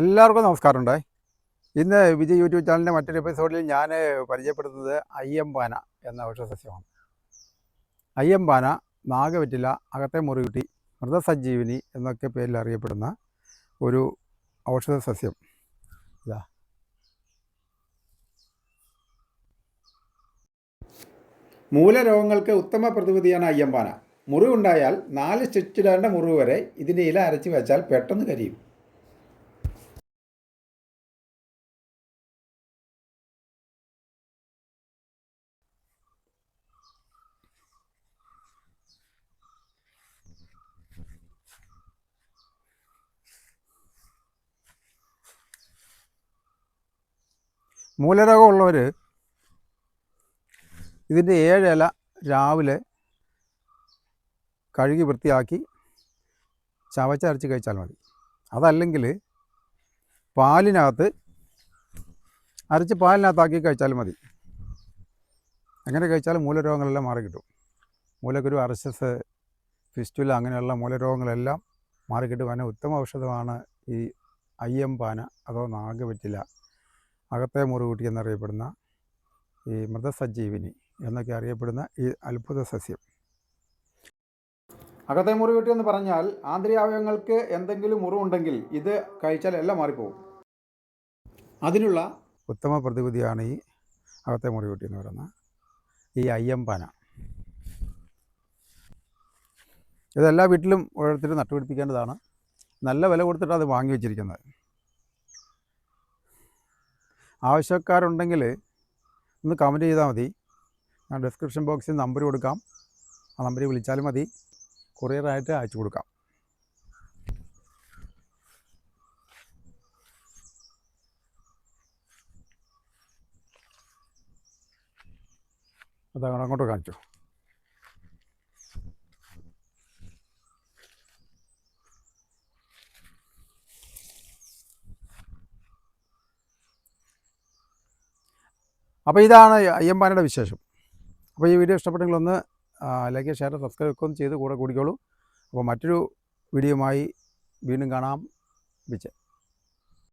എല്ലാവർക്കും നമസ്കാരമുണ്ട്. ഇന്ന് വിജയ് യൂട്യൂബ് ചാനലിന്റെ മറ്റൊരു എപ്പിസോഡിൽ ഞാൻ പരിചയപ്പെടുത്തുന്നത് അയ്യമ്പാന എന്ന ഔഷധസസ്യമാണ്. അയ്യമ്പാന നാഗവറ്റില അകത്തെ മുറികുട്ടി മൃതസഞ്ജീവിനി എന്നൊക്കെ പേരിൽ അറിയപ്പെടുന്ന ഒരു ഔഷധ സസ്യം ഇതാ. മൂലരോഗങ്ങൾക്ക് ഉത്തമ പ്രതിവിധിയാണ് അയ്യമ്പാന. മുറിവുണ്ടായാൽ നാല് സ്റ്റിച്ചിടേണ്ട മുറിവ് വരെ ഇതിന്റെ ഇല അരച്ച് വെച്ചാൽ പെട്ടെന്ന് കരിയും. മൂലരോഗമുള്ളവർ ഇതിന്റെ ഏഴ് ഇല രാവിലെ കഴുകി വൃത്തിയാക്കി ചവച്ചരച്ച് കഴിച്ചാൽ മതി. അതല്ലെങ്കിൽ പാലിനകത്ത് അരച്ച് പാലിനകത്താക്കി കഴിച്ചാലും മതി. അങ്ങനെ കഴിച്ചാൽ മൂലരോഗങ്ങളെല്ലാം മാറി കിട്ടും മൂലക്കുരു അർശസ് ഫിസ്റ്റുല അങ്ങനെയുള്ള മൂലരോഗങ്ങളെല്ലാം മാറിക്കിട്ടും. അതിന് ഉത്തമ ഔഷധമാണ് ഈ അയ്യം പാന. അതോ നാഗവെറ്റില. അകത്തെ മുറുകൂട്ടി എന്നറിയപ്പെടുന്ന ഈ മൃതസജ്ജീവിനി എന്നൊക്കെ അറിയപ്പെടുന്ന ഈ അത്ഭുത സസ്യം. അകത്തെ മുറിവെട്ടി എന്ന് പറഞ്ഞാൽ ആന്തരികാവയവങ്ങൾക്ക് എന്തെങ്കിലും മുറിവുണ്ടെങ്കിൽ ഇത് കഴിച്ചാൽ എല്ലാം മാറിപ്പോകും. അതിനുള്ള ഉത്തമ പ്രതിവിധിയാണ് ഈ അകത്തെ മുറിവെട്ടി എന്ന് പറയുന്ന ഈ അയ്യമ്പാന ഇതെല്ലാ വീട്ടിലും ഓരോരുത്തരും നട്ടുപിടിപ്പിക്കേണ്ടതാണ്. നല്ല വില കൊടുത്തിട്ടാണ് അത് വാങ്ങി വെച്ചിരിക്കുന്നത്. ആവശ്യക്കാരുണ്ടെങ്കിൽ ഒന്ന് കമന്റ് ചെയ്താൽ മതി. ഞാൻ ഡിസ്ക്രിപ്ഷൻ ബോക്സിൽ നമ്പർ കൊടുക്കാം. ആ നമ്പറിൽ വിളിച്ചാലും മതി. കൊറിയറായിട്ട് അയച്ചു കൊടുക്കാം. അതങ്ങോട്ട് കാണിച്ചു. അപ്പോൾ ഇതാണ് അയ്യമ്പാനയുടെ വിശേഷം. അപ്പോൾ ഈ വീഡിയോ ഇഷ്ടപ്പെട്ടെങ്കിൽ ഒന്ന് ലൈക്ക് ഷെയർ സബ്സ്ക്രൈബ് ഒന്ന് ചെയ്ത് കൂടെ കൂടിക്കോളൂ. അപ്പോൾ മറ്റൊരു വീഡിയോയുമായി വീണ്ടും കാണാം. വിജയ്.